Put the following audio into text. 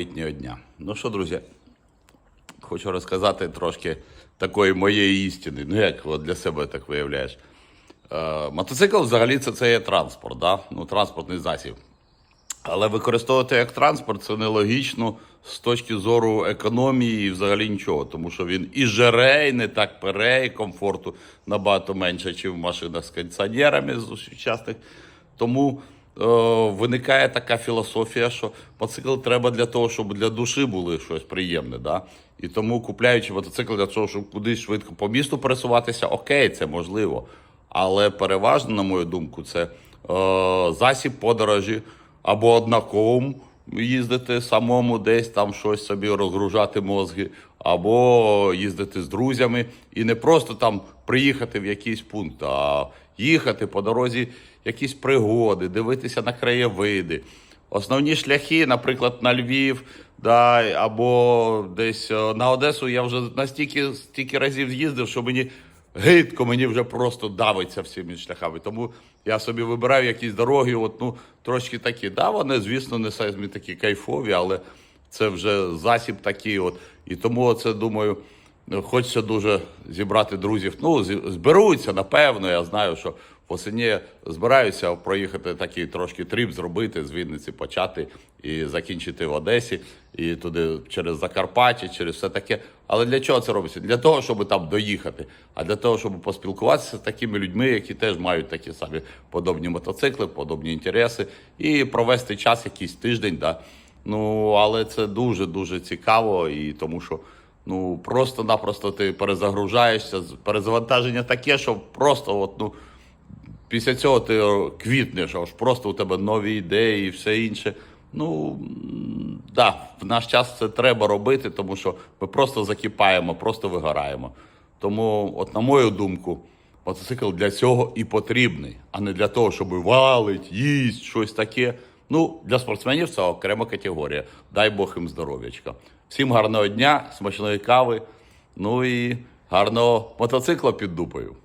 літнього дня. Ну що, друзі, хочу розказати трошки такої моєї істини. Ну, як от для себе так виявляєш. Е, мотоцикл взагалі це, це є транспорт, да? ну, транспортний засіб. Але використовувати як транспорт це нелогічно з точки зору економії і взагалі нічого, тому що він і жере, і не так пере, і комфорту набагато менше, ніж в машинах з кондиціонерами з сучасних. Тому виникає така філософія, що мотоцикл треба для того, щоб для душі було щось приємне. Да? І тому, купляючи мотоцикл для того, щоб кудись швидко по місту пересуватися, окей, це можливо. Але переважно, на мою думку, це е, засіб подорожі або однаковим їздити самому десь там щось собі розгружати мозги, або їздити з друзями і не просто там приїхати в якийсь пункт, а їхати по дорозі якісь пригоди, дивитися на краєвиди. Основні шляхи, наприклад, на Львів, да, або десь е, на Одесу я вже настільки стільки разів з'їздив, що мені гидко, мені вже просто давиться всіми шляхами. Тому я собі вибираю якісь дороги, от, ну, трошки такі. Да, вони, звісно, не самі такі кайфові, але це вже засіб такий. От. І тому це, думаю, хочеться дуже зібрати друзів. Ну, зберуться, напевно, я знаю, що восені збираюся проїхати такий трошки тріп зробити з Вінниці, почати і закінчити в Одесі, і туди через Закарпаття, через все таке. Але для чого це робиться? Для того, щоб там доїхати, а для того, щоб поспілкуватися з такими людьми, які теж мають такі самі подобні мотоцикли, подобні інтереси, і провести час якийсь тиждень. Да. Ну, але це дуже дуже цікаво, і тому що ну просто-напросто ти перезагружаєшся, перезавантаження таке, що просто от, ну. Після цього ти квітнеш, аж просто у тебе нові ідеї і все інше. Ну м, да, в наш час це треба робити, тому що ми просто закипаємо, просто вигораємо. Тому, от на мою думку, мотоцикл для цього і потрібний, а не для того, щоб валить, їсть, щось таке. Ну, для спортсменів це окрема категорія. Дай Бог їм здоров'ячка. Всім гарного дня, смачної кави, ну і гарного мотоцикла під дупою.